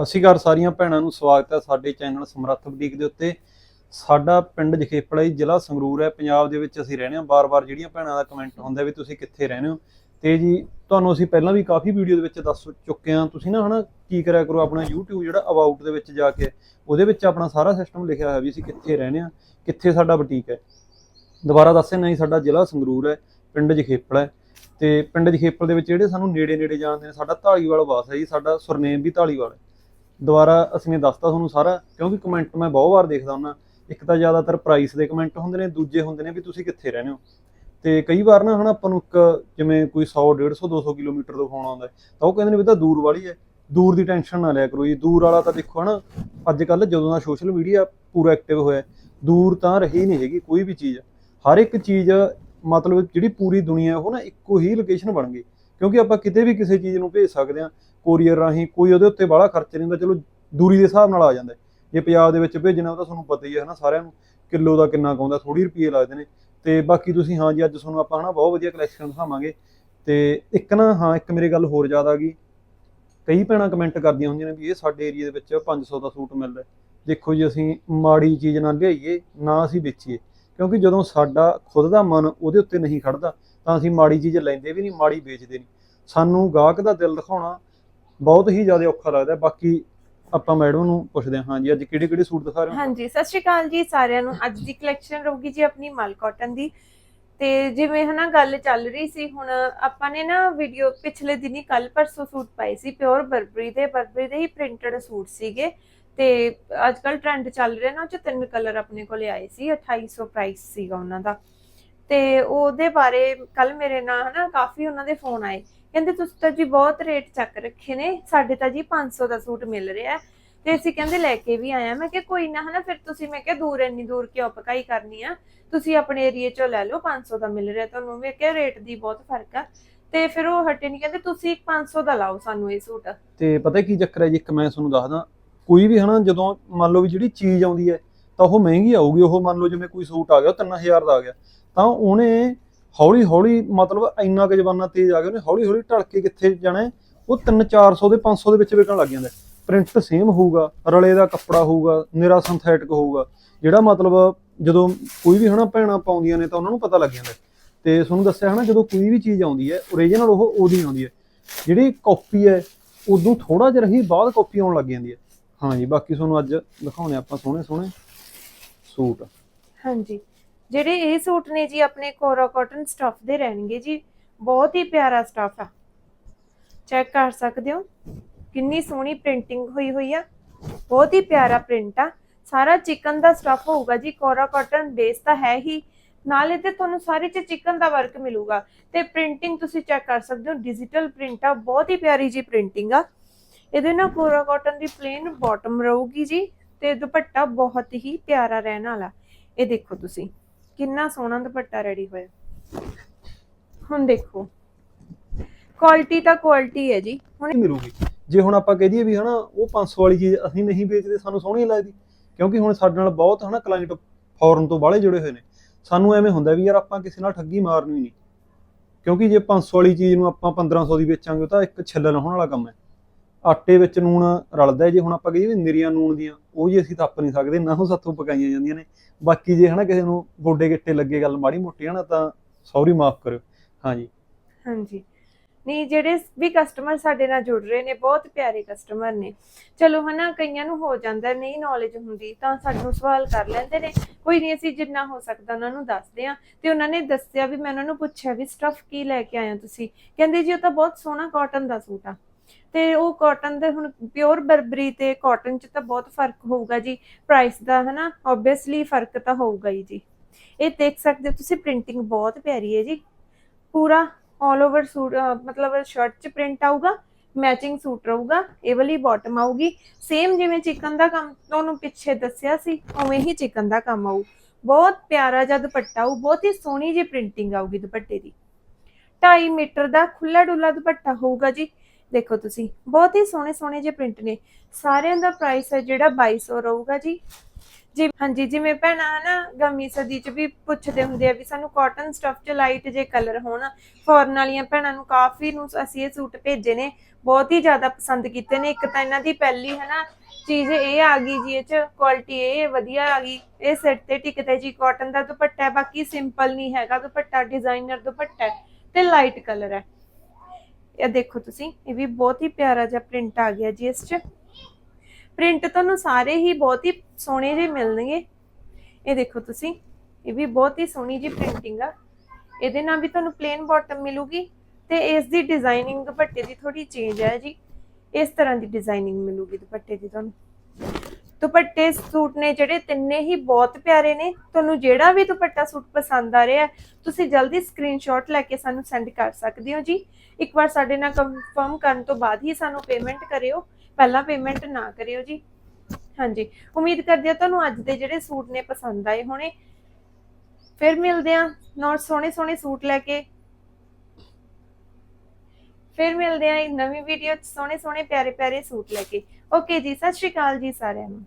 ਸਤਿ ਸ਼੍ਰੀ ਅਕਾਲ ਸਾਰੀਆਂ ਭੈਣਾਂ ਨੂੰ, ਸਵਾਗਤ ਹੈ ਸਾਡੇ ਚੈਨਲ ਸਮਰੱਥ ਬੁਟੀਕ ਦੇ ਉੱਤੇ। ਸਾਡਾ ਪਿੰਡ ਜਖੇਪਲਾ ਜੀ, ਜ਼ਿਲ੍ਹਾ ਸੰਗਰੂਰ ਹੈ। ਪੰਜਾਬ ਦੇ ਵਿੱਚ ਅਸੀਂ ਰਹਿੰਦੇ ਹਾਂ। ਬਾਰ-ਬਾਰ ਜਿਹੜੀਆਂ ਭੈਣਾਂ ਦਾ ਕਮੈਂਟ ਹੁੰਦਾ ਵੀ ਤੁਸੀਂ ਕਿੱਥੇ ਰਹਿੰਦੇ ਹੋ? ਤੇ ਜੀ, ਤੁਹਾਨੂੰ ਅਸੀਂ ਪਹਿਲਾਂ ਵੀ ਕਾਫੀ ਵੀਡੀਓ ਦੇ ਵਿੱਚ ਦੱਸ ਚੁੱਕੇ ਹਾਂ। ਤੁਸੀਂ ਨਾ ਹਨਾ ਕੀ ਕਰਿਆ ਕਰੋ, ਆਪਣਾ YouTube ਜਿਹੜਾ ਅਬਾਊਟ ਦੇ ਵਿੱਚ ਜਾ ਕੇ, ਉਹਦੇ ਵਿੱਚ ਆਪਣਾ ਸਾਰਾ ਸਿਸਟਮ ਲਿਖਿਆ ਹੋਇਆ ਵੀ ਅਸੀਂ ਕਿੱਥੇ ਰਹਿੰਦੇ ਹਾਂ, ਕਿੱਥੇ ਸਾਡਾ ਬੁਟੀਕ ਹੈ। ਦੁਬਾਰਾ ਦੱਸੇ ਨਹੀਂ ਸਾਡਾ ਜ਼ਿਲ੍ਹਾ ਸੰਗਰੂਰ ਹੈ, ਪਿੰਡ ਜਖੇਪਲਾ ਹੈ। ਤੇ ਪਿੰਡ ਜਖੇਪਲ ਦੇ ਵਿੱਚ ਜਿਹੜੇ ਸਾਨੂੰ ਨੇੜੇ ਨੇੜੇ ਜਾਣਦੇ ਨੇ, ਸਾਡਾ ਢਾਲੀਵਾਲ ਵਾਸ ਹੈ ਜੀ, ਸਾਡਾ ਸੁਰਨੇਮ ਵੀ ਢਾਲੀਵਾਲ ਹੈ। ਦੁਬਾਰਾ ਅਸੀਂ ਨੇ ਦੱਸਤਾ ਤੁਹਾਨੂੰ ਸਾਰਾ, ਕਿਉਂਕਿ ਕਮੈਂਟ ਮੈਂ ਬਹੁਤ ਵਾਰ ਦੇਖਦਾ ਹੁੰਦਾ। ਇੱਕ ਤਾਂ ਜ਼ਿਆਦਾਤਰ ਪ੍ਰਾਈਸ ਦੇ ਕਮੈਂਟ ਹੁੰਦੇ ਨੇ, ਦੂਜੇ ਹੁੰਦੇ ਨੇ ਵੀ ਤੁਸੀਂ ਕਿੱਥੇ ਰਹਿੰਦੇ ਹੋ। ਤੇ ਕਈ ਵਾਰ ਨਾ ਹਨਾ ਆਪਾਂ ਨੂੰ ਇੱਕ ਜਿਵੇਂ ਕੋਈ 100 150 200 ਕਿਲੋਮੀਟਰ ਤੋਂ ਫੋਨ ਆਉਂਦਾ ਤਾਂ ਉਹ ਕਹਿੰਦੇ ਨੇ ਵੀ ਤਾਂ ਦੂਰ ਵਾਲੀ ਹੈ। ਦੂਰ ਦੀ ਟੈਨਸ਼ਨ ਨਾ ਲਿਆ ਕਰੋ ਜੀ। ਦੂਰ ਵਾਲਾ ਤਾਂ ਦੇਖੋ ਹਨਾ ਅੱਜ ਕੱਲ ਜਦੋਂ ਦਾ ਸੋਸ਼ਲ ਮੀਡੀਆ ਪੂਰਾ ਐਕਟਿਵ ਹੋਇਆ ਦੂਰ ਤਾਂ ਰਹੀ ਨਹੀਂ ਹੈਗੀ ਕੋਈ ਵੀ ਚੀਜ਼। ਹਰ ਇੱਕ ਚੀਜ਼, ਮਤਲਬ ਜਿਹੜੀ ਪੂਰੀ ਦੁਨੀਆ ਉਹ ਨਾ ਇੱਕੋ ਹੀ ਲੋਕੇਸ਼ਨ ਬਣ ਗਈ। ਕਿਉਂਕਿ ਆਪਾਂ ਕਿਤੇ ਵੀ ਕਿਸੇ ਚੀਜ਼ ਨੂੰ ਭੇਜ ਸਕਦੇ ਹਾਂ ਕੋਰੀਅਰ ਰਾਹੀਂ ਕੋਈ ਉਹਦੇ ਉੱਤੇ ਬਾਹਲਾ ਖਰਚ ਨਹੀਂ ਹੁੰਦਾ, ਚਲੋ ਦੂਰੀ ਦੇ ਹਿਸਾਬ ਨਾਲ ਆ ਜਾਂਦਾ ਜੇ ਪੰਜਾਬ ਦੇ ਵਿੱਚ ਭੇਜਣਾ ਉਹ ਤਾਂ ਤੁਹਾਨੂੰ ਪਤਾ ਹੀ ਹੈ ਹਨਾ ਸਾਰਿਆਂ ਨੂੰ, ਕਿਲੋ ਦਾ ਕਿੰਨਾ ਕੁ ਆਉਂਦਾ ਥੋੜੀ ਰੁਪਏ ਲੱਗਦੇ ਨੇ। ਤੇ ਬਾਕੀ ਤੁਸੀਂ ਹਾਂ ਜੀ, ਅੱਜ ਤੁਹਾਨੂੰ ਆਪਾਂ ਹਨਾ ਬਹੁਤ ਵਧੀਆ ਕਲੈਕਸ਼ਨ ਦਿਖਾਵਾਂਗੇ। ਤੇ ਇੱਕ ਨਾ, ਹਾਂ, ਇੱਕ ਮੇਰੇ ਗੱਲ ਹੋਰ ਜ਼ਿਆਦਾ ਆ ਗਈ। ਕਈ ਭੈਣਾਂ ਕਮੈਂਟ ਕਰਦੀਆਂ ਹੁੰਦੀਆਂ ਨੇ ਵੀ ਇਹ ਸਾਡੇ ਏਰੀਆ ਦੇ ਵਿੱਚ 500 ਦਾ ਸੂਟ ਮਿਲਦਾ ਦੇਖੋ ਜੀ, ਅਸੀਂ ਮਾੜੀ ਚੀਜ਼ ਨਾ ਲਿਆਈਏ, ਨਾ ਅਸੀਂ ਵੇਚੀਏ। ਕਿਉਂਕਿ ਜਦੋਂ ਸਾਡਾ ਖੁਦ ਦਾ ਮਨ ਉਹਦੇ ਉੱਤੇ ਨਹੀਂ ਖੜਦਾ, ਤਾਂ ਅਸੀਂ ਮਾੜੀ ਚੀਜ਼ ਲੈਂਦੇ ਵੀ ਨਹੀਂ, ਮਾੜੀ ਵੇਚਦੇ ਨਹੀਂ। ਸਾਨੂੰ ਗਾਹਕ ਦਾ ਦਿਲ ਦਿਖਾਉਣਾ ਬਹੁਤ ਹੀ ਜ਼ਿਆਦਾ ਔਖਾ ਲੱਗਦਾ ਬਾਕੀ ਆਪਾਂ ਮੈਡਮ ਨੂੰ ਪੁੱਛਦੇ ਹਾਂ, ਹਾਂਜੀ, ਅੱਜ ਕਿਹੜੇ ਕਿਹੜੇ ਸੂਟ ਦਿਖਾ ਰਹੇ ਹੋ? ਹਾਂਜੀ, ਸਤਿ ਸ਼੍ਰੀ ਅਕਾਲ ਜੀ ਸਾਰਿਆਂ ਨੂੰ। ਅੱਜ ਦੀ ਕਲੈਕਸ਼ਨ ਰਹੂਗੀ ਜੀ ਆਪਣੀ ਮਲ ਕਾਟਨ ਦੀ। ਤੇ ਜਿਵੇਂ ਹਨਾ ਗੱਲ ਚੱਲ ਰਹੀ ਸੀ, ਹੁਣ ਆਪਾਂ ਨੇ ਨਾ ਵੀਡੀਓ ਪਿਛਲੇ ਦਿਨੀ ਕੱਲ ਪਰਸੋਂ ਸੂਟ ਪਾਏ ਸੀ ਪਿਓਰ ਬਰਬਰੀ ਦੇ। ਬਰਬਰੀ ਦੇ ਹੀ ਪ੍ਰਿੰਟਡ ਸੂਟ ਸੀਗੇ। ਤੇ ਅੱਜ ਕੱਲ ਟ੍ਰੈਂਡ ਚੱਲ ਰਿਹਾ ਨਾ, ਉਹ ਚ ਤਿੰਨ ਕਲਰ ਆਪਣੇ ਕੋਲੇ ਆਏ ਸੀ 2800 ਪ੍ਰਾਈਸ ਸੀਗਾ ਉਹਨਾਂ ਦਾ। ਤੇ ਉਹਦੇ ਬਾਰੇ ਕੱਲ ਮੇਰੇ ਨਾਲ ਹਨਾ ਕਾਫੀ ਉਹਨਾਂ ਦੇ ਫੋਨ ਆਏ। ਕਹਿੰਦੇ, ਤੁਸੀਂ ਤਾਂ ਜੀ ਬਹੁਤ ਰੇਟ ਚੱਕ ਰੱਖੇ ਨੇ, ਸਾਡੇ ਤਾਂ ਜੀ 500 ਦਾ ਸੂਟ ਮਿਲ ਰਿਹਾ ਤੇ ਅਸੀਂ ਕਹਿੰਦੇ, ਲੈ ਕੇ ਵੀ ਆਇਆ। ਮੈਂ ਕਿਹਾ, ਕੋਈ ਨਾ ਹਨਾ, ਫਿਰ ਤੁਸੀਂ ਮੈਂ ਕਿਹਾ, ਦੂਰ ਇੰਨੀ ਦੂਰ ਕਿਉਂ ਪਕਾਈ ਕਰਨੀ ਆ? ਤੁਸੀਂ ਆਪਣੇ ਏਰੀਏ ਚੋਂ ਲੈ ਲਓ 500 ਦਾ ਮਿਲ ਰਿਹਾ ਤੁਹਾਨੂੰ। ਮੈਂ ਕਿਹਾ ਰੇਟ ਦੀ ਬਹੁਤ ਫ਼ਰਕ ਆ। ਤੇ ਫਿਰ ਉਹ ਹਟੇ ਨਹੀਂ ਕਹਿੰਦੇ, ਤੁਸੀਂ 500 ਦਾ ਲਾਓ ਸਾਨੂੰ ਇਹ ਸੂਟ। ਤੇ ਪਤਾ ਕੀ ਚੱਕਰ ਹੈ ਜੀ, ਇੱਕ ਮੈਂ ਤੁਹਾਨੂੰ ਦੱਸਦਾ, ਕੋਈ ਵੀ ਹਨਾ ਜਦੋਂ ਮੰਨ ਲਓ ਵੀ ਜਿਹੜੀ ਚੀਜ਼ ਆਉਂਦੀ ਹੈ ਤਾਂ ਉਹ ਮਹਿੰਗੀ ਆਊਗੀ, ਉਹ ਮੰਨ ਲਓ ਜਿਵੇਂ ਕੋਈ ਸੂਟ ਆ ਗਿਆ, ਉਹ 3000 ਦਾ ਆ ਗਿਆ। ਤਾਂ ਉਹਨੇ ਹੌਲੀ ਹੌਲੀ ਮਤਲਬ ਇੰਨਾ ਕੁ ਜਮਾਨਾ ਤੇਜ਼ ਆ ਗਿਆ, ਉਹਨੇ ਹੌਲੀ ਹੌਲੀ ਢਲ ਕੇ ਕਿੱਥੇ ਜਾਣਾ ਹੈ? ਉਹ 3 400 ਦੇ 500 ਦੇ ਵਿੱਚ ਵਿਕਣ ਲੱਗ ਜਾਂਦਾ ਪ੍ਰਿੰਟ ਸੇਮ ਹੋਊਗਾ, ਰਲੇ ਦਾ ਕੱਪੜਾ ਹੋਊਗਾ, ਨਿਰਾ ਸਿੰਥੈਟਿਕ ਹੋਊਗਾ, ਜਿਹੜਾ ਮਤਲਬ ਜਦੋਂ ਕੋਈ ਵੀ ਹਨਾ ਭੈਣਾਂ ਪਾਉਂਦੀਆਂ ਨੇ ਤਾਂ ਉਹਨਾਂ ਨੂੰ ਪਤਾ ਲੱਗ ਜਾਂਦਾ ਤੇ ਤੁਹਾਨੂੰ ਦੱਸਿਆ ਹਨਾ, ਜਦੋਂ ਕੋਈ ਵੀ ਚੀਜ਼ ਆਉਂਦੀ ਹੈ ਓਰੀਜਨਲ ਉਹ ਉਹਦੀ ਆਉਂਦੀ ਹੈ। ਜਿਹੜੀ ਕਾਪੀ ਹੈ, ਉਦੋਂ ਥੋੜਾ ਜਿਹਾ ਰਹੀ ਬਾਅਦ ਕਾਪੀ ਆਉਣ ਲੱਗ ਜਾਂਦੀ ਹੈ। ਹਾਂਜੀ, ਬਾਕੀ ਤੁਹਾਨੂੰ ਅੱਜ ਦਿਖਾਉਣੇ ਆਪਾਂ ਸੋਹਣੇ ਸੋਹਣੇ ਸੂਟ। ਹਾਂਜੀ। ਜਿਹੜੇ ਇਹ ਸੂਟ ਨੇ ਜੀ ਆਪਣੇ ਕੋਰਾ ਕਾਟਨ ਸਟਫ ਦੇ ਰਹਿਣਗੇ ਜੀ, ਬਹੁਤ ਹੀ ਪਿਆਰਾ ਸਟਫ ਆ। ਚੈੱਕ ਕਰ ਸਕਦੇ ਹੋ, ਕਿੰਨੀ ਸੋਹਣੀ ਪ੍ਰਿੰਟਿੰਗ ਹੋਈ ਹੋਈ ਆ। ਬਹੁਤ ਹੀ ਪਿਆਰਾ ਪ੍ਰਿੰਟ ਆ। ਸਾਰਾ ਚਿਕਨ ਦਾ ਸਟਫ ਹੋਊਗਾ ਜੀ, ਕੋਰਾ ਕਾਟਨ ਬੇਸ ਤਾਂ ਹੈ ਹੀ। ਨਾਲੇ ਤੇ ਤੁਹਾਨੂੰ ਸਾਰੇ ਚ ਚਿਕਨ ਦਾ ਵਰਕ ਮਿਲੂਗਾ। ਤੇ ਪ੍ਰਿੰਟਿੰਗ ਤੁਸੀਂ ਚੈੱਕ ਕਰ ਸਕਦੇ ਹੋ, ਡਿਜੀਟਲ ਪ੍ਰਿੰਟ ਆ। ਬਹੁਤ ਹੀ ਪਿਆਰੀ ਜੀ ਪ੍ਰਿੰਟਿੰਗ ਆ। ਇਹਦੇ ਨਾਲ ਕੋਰਾ ਕਾਟਨ ਦੀ ਪਲੇਨ ਬਾਟਮ ਰਹੂਗੀ ਜੀ। ਤੇ ਦੁਪੱਟਾ ਬਹੁਤ ਹੀ ਪਿਆਰਾ ਰਹਿਣ ਵਾਲਾ। ਇਹ ਦੇਖੋ ਤੁਸੀਂ, ਕਿੰਨਾ ਸੋਹਣਾ ਦੁਪੱਟਾ ਰੈਡੀ ਹੋਇਆ। ਹੁਣ ਦੇਖੋ ਕੁਆਲਿਟੀ ਤਾਂ ਕੁਆਲਿਟੀ ਹੈ ਜੀ। ਹੁਣ ਮਿਲੂਗੀ। ਜੇ ਹੁਣ ਆਪਾਂ ਕਹਿ ਦਈਏ ਵੀ ਹਨਾ, ਉਹ 500 ਵਾਲੀ ਚੀਜ਼ ਅਸੀਂ ਨਹੀਂ ਵੇਚਦੇ, ਸਾਨੂੰ ਸੋਹਣੀ ਲੱਗਦੀ। ਕਿਉਂਕਿ ਹੁਣ ਸਾਡੇ ਨਾਲ ਬਹੁਤ ਹਨਾ ਕਲਾਇੰਟ ਫੋਰਨ ਤੋਂ ਬਾਹਲੇ ਜੁੜੇ ਹੋਏ ਨੇ। ਸਾਨੂੰ ਐਵੇਂ ਹੁੰਦਾ ਵੀ ਯਾਰ ਆਪਾਂ ਕਿਸੇ ਨਾਲ ਠੱਗੀ ਮਾਰਨੀ ਨਹੀਂ। ਕਿਉਂਕਿ ਜੇ 500 ਵਾਲੀ ਚੀਜ਼ ਨੂੰ ਆਪਾਂ 1500 ਦੀ ਵੇਚਾਂਗੇ ਤਾਂ ਇੱਕ ਛੱਲਣ ਹੋਣ ਵਾਲਾ ਕੰਮ ਹੈ। ਆਟੇ ਵਿੱਚ ਨੂਣ ਰਲਦਾ ਜੇ, ਹੁਣ ਆਪਾਂ ਕਹੀਏ ਨਿਰੀਆਂ ਨੂਣ ਦੀਆਂ, ਉਹ ਜੀ ਅਸੀਂ ਤੱਪ ਨਹੀਂ ਸਕਦੇ, ਨਾ ਉਹ ਸਾਥੋਂ ਪਕਾਈਆਂ ਜਾਂਦੀਆਂ ਨੇ। ਬਾਕੀ ਜੇ ਹਨਾ ਕਿਸੇ ਨੂੰ ਗੋਡੇ ਗਿੱਟੇ ਲੱਗੇ ਗੱਲ ਮਾੜੀ ਮੋਟੀ ਹਨਾ, ਤਾਂ ਸੌਰੀ, ਮਾਫ ਕਰਿਓ। ਹਾਂਜੀ ਹਾਂਜੀ। ਨਹੀਂ, ਜਿਹੜੇ ਵੀ ਕਸਟਮਰ ਸਾਡੇ ਨਾਲ ਜੁੜ ਰਹੇ ਨੇ, ਬਹੁਤ ਪਿਆਰੇ ਕਸਟਮਰ ਨੇ। ਚਲੋ ਹਨਾ, ਕਈਆਂ ਨੂੰ ਹੋ ਜਾਂਦਾ, ਨਹੀਂ ਨੌਲੇਜ ਹੁੰਦੀ, ਤਾਂ ਸਾਨੂੰ ਸਵਾਲ ਕਰ ਲੈਂਦੇ ਨੇ। ਕੋਈ ਨਹੀਂ, ਅਸੀਂ ਜਿੰਨਾ ਹੋ ਸਕਦਾ ਉਹਨਾਂ ਨੂੰ ਦੱਸਦੇ ਆ ਤੇ ਉਹਨਾਂ ਨੇ ਦੱਸਿਆ ਵੀ, ਮੈਂ ਉਹਨਾਂ ਨੂੰ ਪੁੱਛਿਆ ਵੀ ਸਟਫ ਕੀ ਲੈ ਕੇ ਆਇਆ ਤੁਸੀਂ? ਕਹਿੰਦੇ ਜੀ, ਉਹ ਤਾਂ ਬਹੁਤ ਸੋਹਣਾ ਕਾਟਨ ਦਾ ਸੂਟ ਆ। ਤੇ ਉਹ ਕਾਟਨ ਦੇ ਹੁਣ ਪਿਓਰ ਬਰਬਰੀ ਤੇ ਕਾਟਨ ਚ ਤਾਂ ਬਹੁਤ ਫ਼ਰਕ ਹੋਊਗਾ ਜੀ ਪ੍ਰਾਈਸ ਦਾ ਹਨਾ ਆਬਵੀਅਸਲੀ ਫ਼ਰਕ ਤਾਂ ਹੋਊਗਾ ਹੀ ਜੀ। ਇਹ ਦੇਖ ਸਕਦੇ ਹੋ ਤੁਸੀਂ ਪ੍ਰਿੰਟਿੰਗ ਬਹੁਤ ਪਿਆਰੀ ਹੈ ਜੀ। ਪੂਰਾ ਆਲ ਓਵਰ ਸੂਟ ਮਤਲਬ ਸ਼ਰਟ ਚ ਪ੍ਰਿੰਟ ਆਊਗਾ ਮੈਚਿੰਗ ਸੂਟ ਰਹੂਗਾ, ਇਹ ਵਾਲੀ ਬਾਟਮ ਆਊਗੀ। ਸੇਮ ਜਿਵੇਂ ਚਿਕਨ ਦਾ ਕੰਮ ਤੁਹਾਨੂੰ ਪਿੱਛੇ ਦੱਸਿਆ ਸੀ, ਉਵੇਂ ਹੀ ਚਿਕਨ ਦਾ ਕੰਮ ਆਊ। ਬਹੁਤ ਪਿਆਰਾ ਜਿਹਾ ਦੁਪੱਟਾ ਆਊ, ਬਹੁਤ ਹੀ ਸੋਹਣੀ ਜਿਹੀ ਪ੍ਰਿੰਟਿੰਗ ਆਊਗੀ ਦੁਪੱਟੇ ਦੀ। 2.5 ਮੀਟਰ ਦਾ ਖੁੱਲਾ ਡੁੱਲਾ ਦੁਪੱਟਾ ਹੋਊਗਾ ਜੀ ਦੇਖੋ ਤੁਸੀਂ, ਬਹੁਤ ਹੀ ਸੋਹਣੇ ਸੋਹਣੇ ਜਿਹੇ ਪ੍ਰਿੰਟ ਨੇ। ਸਾਰਿਆਂ ਦਾ ਪ੍ਰਾਈਸ ਹੈ ਜਿਹੜਾ 2200 ਰਹੂਗਾ ਜੀ। ਜੀ, ਹਾਂਜੀ, ਜਿਵੇਂ ਭੈਣਾਂ ਹਨਾ ਗਮੀ ਸਦੀ ਚ ਵੀ ਪੁੱਛਦੇ ਹੁੰਦੇ ਆ ਵੀ ਸਾਨੂੰ ਕਾਟਨ ਸਟਫ ਚ ਲਾਈਟ ਜੇ ਕਲਰ ਹੋਣ ਫੋਰਨ ਵਾਲੀਆਂ ਭੈਣਾਂ ਨੂੰ ਕਾਫੀ ਨੂੰ ਅਸੀਂ ਇਹ ਸੂਟ ਭੇਜੇ ਨੇ, ਬਹੁਤ ਹੀ ਜ਼ਿਆਦਾ ਪਸੰਦ ਕੀਤੇ ਨੇ। ਇੱਕ ਤਾਂ ਇਹਨਾਂ ਦੀ ਪਹਿਲੀ ਹਨਾ, ਚੀਜ਼ ਇਹ ਆ ਗਈ ਜੀ, ਇਹ ਚ ਕੁਆਲਿਟੀ ਇਹ ਵਧੀਆ ਆ ਗਈ। ਇਹ ਸਿਰ ਤੇ ਟਿਕਦਾ ਜੀ ਕਾਟਨ ਦਾ ਦੁਪੱਟਾ ਹੈ ਬਾਕੀ ਸਿੰਪਲ ਨਹੀਂ ਹੈਗਾ ਦੁਪੱਟਾ ਡਿਜ਼ਾਈਨਰ ਦੁਪੱਟਾ ਤੇ ਲਾਈਟ ਕਲਰ ਹੈ। ਇਹ ਦੇਖੋ ਤੁਸੀਂ, ਇਹ ਵੀ ਬਹੁਤ ਹੀ ਪਿਆਰਾ ਜਿਹਾ ਪ੍ਰਿੰਟ ਆ ਗਿਆ ਜੀ ਇਸ ਚ। ਪ੍ਰਿੰਟ ਤੁਹਾਨੂੰ ਸਾਰੇ ਹੀ ਬਹੁਤ ਹੀ ਸੋਹਣੇ ਜਿਹੇ ਮਿਲਣਗੇ। ਇਹ ਦੇਖੋ ਤੁਸੀਂ, ਇਹ ਵੀ ਬਹੁਤ ਹੀ ਸੋਹਣੀ ਜੀ ਪ੍ਰਿੰਟਿੰਗ ਆ। ਇਹਦੇ ਨਾਲ ਵੀ ਤੁਹਾਨੂੰ ਪਲੇਨ ਬਾਟਮ ਮਿਲੂਗੀ ਤੇ ਇਸ ਦੀ ਡਿਜ਼ਾਈਨਿੰਗ ਦੁਪੱਟੇ ਦੀ ਥੋੜੀ ਚੇਂਜ ਹੈ ਜੀ। ਇਸ ਤਰ੍ਹਾਂ ਦੀ ਡਿਜ਼ਾਈਨਿੰਗ ਮਿਲੂਗੀ ਦੁਪੱਟੇ ਦੀ ਤੁਹਾਨੂੰ। ਦੁਪੱਟੇ ਸੂਟ ਨੇ ਜਿਹੜੇ ਤਿੰਨੇ ਹੀ ਬਹੁਤ ਪਿਆਰੇ ਨੇ। ਤੁਹਾਨੂੰ ਜਿਹੜਾ ਵੀ ਦੁਪੱਟਾ ਸੂਟ ਪਸੰਦ ਆ ਰਿਹਾ, ਤੁਸੀਂ ਜਲਦੀ ਸਕਰੀਨਸ਼ਾਟ ਲੈ ਕੇ ਸਾਨੂੰ ਸੈਂਡ ਕਰ ਸਕਦੇ ਹੋ ਜੀ। ਇੱਕ ਵਾਰ ਸਾਡੇ ਨਾਲ ਕੰਫਰਮ ਕਰਨ ਤੋਂ ਬਾਅਦ ਹੀ ਸਾਨੂੰ ਪੇਮੈਂਟ ਕਰਿਓ। ਪਹਿਲਾਂ ਪੇਮੈਂਟ ਨਾ ਕਰਿਓ ਜੀ। ਹਾਂਜੀ, ਉਮੀਦ ਕਰਦੇ ਹਾਂ ਤੁਹਾਨੂੰ ਅੱਜ ਦੇ ਜਿਹੜੇ ਸੂਟ ਨੇ ਪਸੰਦ ਆਏ ਹੋਣੇ। ਫਿਰ ਮਿਲਦੇ ਆ ਨੌ ਸੋਹਣੇ ਸੋਹਣੇ ਸੂਟ ਲੈ ਕੇ। ਫਿਰ ਮਿਲਦੇ ਹਾਂ ਇੱਕ ਨਵੀਂ ਵੀਡੀਓ ਚ ਸੋਹਣੇ ਸੋਹਣੇ ਪਿਆਰੇ ਪਿਆਰੇ ਸੂਟ ਲੈ ਕੇ। ਓਕੇ ਜੀ, ਸਤਿ ਸ਼੍ਰੀ ਅਕਾਲ ਜੀ ਸਾਰਿਆਂ ਨੂੰ।